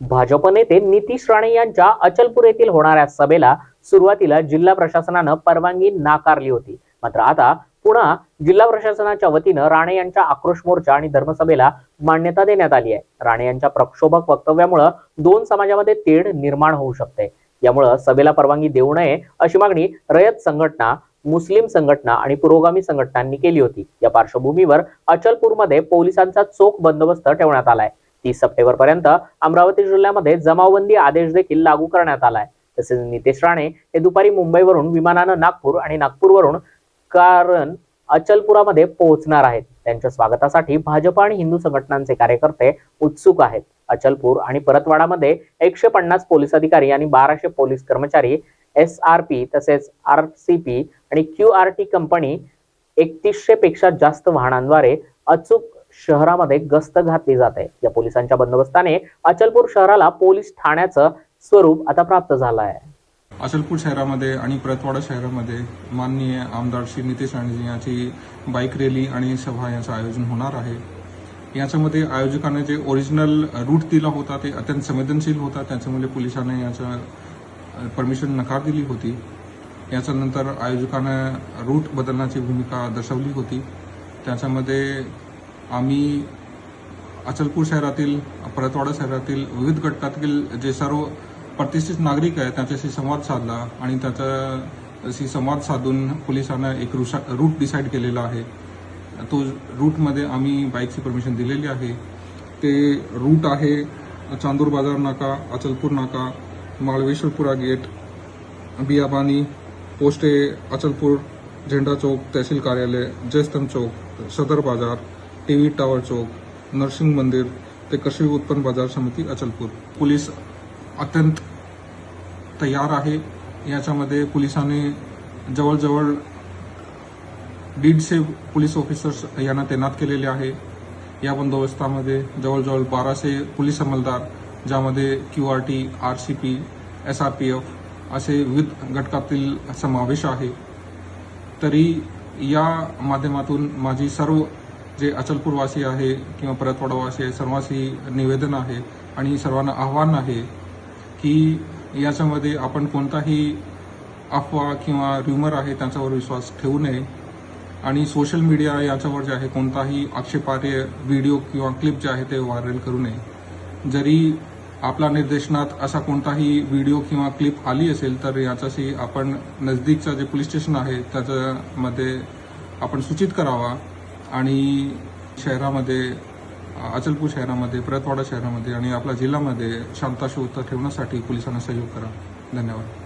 भाजप नेते नितीश राणे यांच्या अचलपूर येथील होणाऱ्या सभेला सुरुवातीला जिल्हा प्रशासनानं परवानगी नाकारली होती. मात्र आता पुन्हा जिल्हा प्रशासनाच्या वतीनं राणे यांच्या आक्रोश मोर्चा आणि धर्मसभेला मान्यता देण्यात आली आहे. राणे यांच्या प्रक्षोभक वक्तव्यामुळं दोन समाजामध्ये तेढ निर्माण होऊ शकते. यामुळं सभेला परवानगी देऊ नये अशी मागणी रयत संघटना मुस्लिम संघटना आणि पुरोगामी संघटनांनी केली होती. या पार्श्वभूमीवर अचलपूरमध्ये पोलिसांचा चोख बंदोबस्त ठेवण्यात आलाय. तीस सप्टेंबर पर्यंत अमरावती जिल्ह्यामध्ये जमावबंदी आदेश देखील लागू करण्यात आलाय. तसेच नितेश राणे हे दुपारी मुंबईवरून विमानानं नागपूर आणि नागपूरवरून कारण अचलपुरामध्ये पोहोचणार आहेत. त्यांच्या स्वागतासाठी भाजप आणि हिंदू संघटनांचे कार्यकर्ते उत्सुक आहेत. अचलपूर आणि परतवाडामध्ये एकशे पन्नास पोलीस अधिकारी आणि बाराशे पोलीस कर्मचारी एस आर पी तसेच आर सी पी आणि क्यू आर टी कंपनी एकतीसशे पेक्षा जास्त वाहनांद्वारे अचूक शहरामध्ये गस्त घातली जाते. या पोलिसांच्या बंदोबस्ताने अचलपूर शहराला पोलीस ठाण्याचं स्वरूप आता प्राप्त झालं आहे. अचलपूर शहरामध्ये आणि प्रतवाडा शहरामध्ये माननीय आमदार श्री नितेश राणेजी यांची बाईक रॅली आणि सभा यांचं आयोजन होणार आहे. याच्यामध्ये आयोजकाने जे ओरिजिनल रूट दिला होता ते अत्यंत संवेदनशील होता. त्याच्यामुळे पोलिसांनी याचं परमिशन नकार दिली होती. याच्यानंतर आयोजकानं रूट बदलण्याची भूमिका दर्शवली होती. त्याच्यामध्ये आम्ही अचलपूर शहरातील परतवाडा शहरातील विविध घटकातील जे सर्व प्रतिष्ठित नागरिक आहेत त्यांच्याशी संवाद साधला आणि त्याच्याशी संवाद साधून पोलिसांना एक रुषा रूट डिसाईड केलेला आहे. तो रूटमध्ये आम्ही बाईकची परमिशन दिलेली आहे. ते रूट आहे चांदूर बाजार नाका अचलपूर नाका माळवेश्वरपुरा गेट बियाबानी पोस्टे अचलपूर झेंडा चौक तहसील कार्यालय जयस्तंभ चौक सदर बाजार टीव्ही टावर चौक नरसिंग मंदिर ते कृषी उत्पन्न बाजार समिती अचलपूर. पोलीस अत्यंत तयार आहे. याच्यामध्ये पोलिसांनी जवळजवळ दीडशे पोलीस ऑफिसर्स यांना तैनात केलेले आहे. या बंदोबस्तामध्ये जवळजवळ बाराशे पोलीस अंमलदार ज्यामध्ये Q R T R C P S R P F असे विविध घटकातील समावेश आहे. तरी या माध्यमातून माझी सर्व जे अचलपूरवासी आहे किंवा परतवाडावासी आहे सर्वांशी निवेदन आहे आणि सर्वांना आव्हान आहे की याच्यामध्ये आपण कोणताही अफवा किंवा र्युमर आहे त्यांच्यावर विश्वास ठेवू नये. आणि सोशल मीडिया याच्यावर जे आहे कोणताही आक्षेपार्ह व्हिडिओ किंवा क्लिप जे आहे ते व्हायरल करू नये. जरी आपल्या निर्देशनात असा कोणताही व्हिडिओ किंवा क्लिप आली असेल तर याच्याशी आपण नजदीकचा जे पोलीस स्टेशन आहे त्याच्यामध्ये आपण सूचित करावा. आणि शहरामध्ये अचलपूर शहरामध्ये प्रतवाडा शहरामध्ये आणि आपल्या जिल्ह्यामध्ये शांता ठेवण्यासाठी पोलिसांना सहयोग करा. धन्यवाद.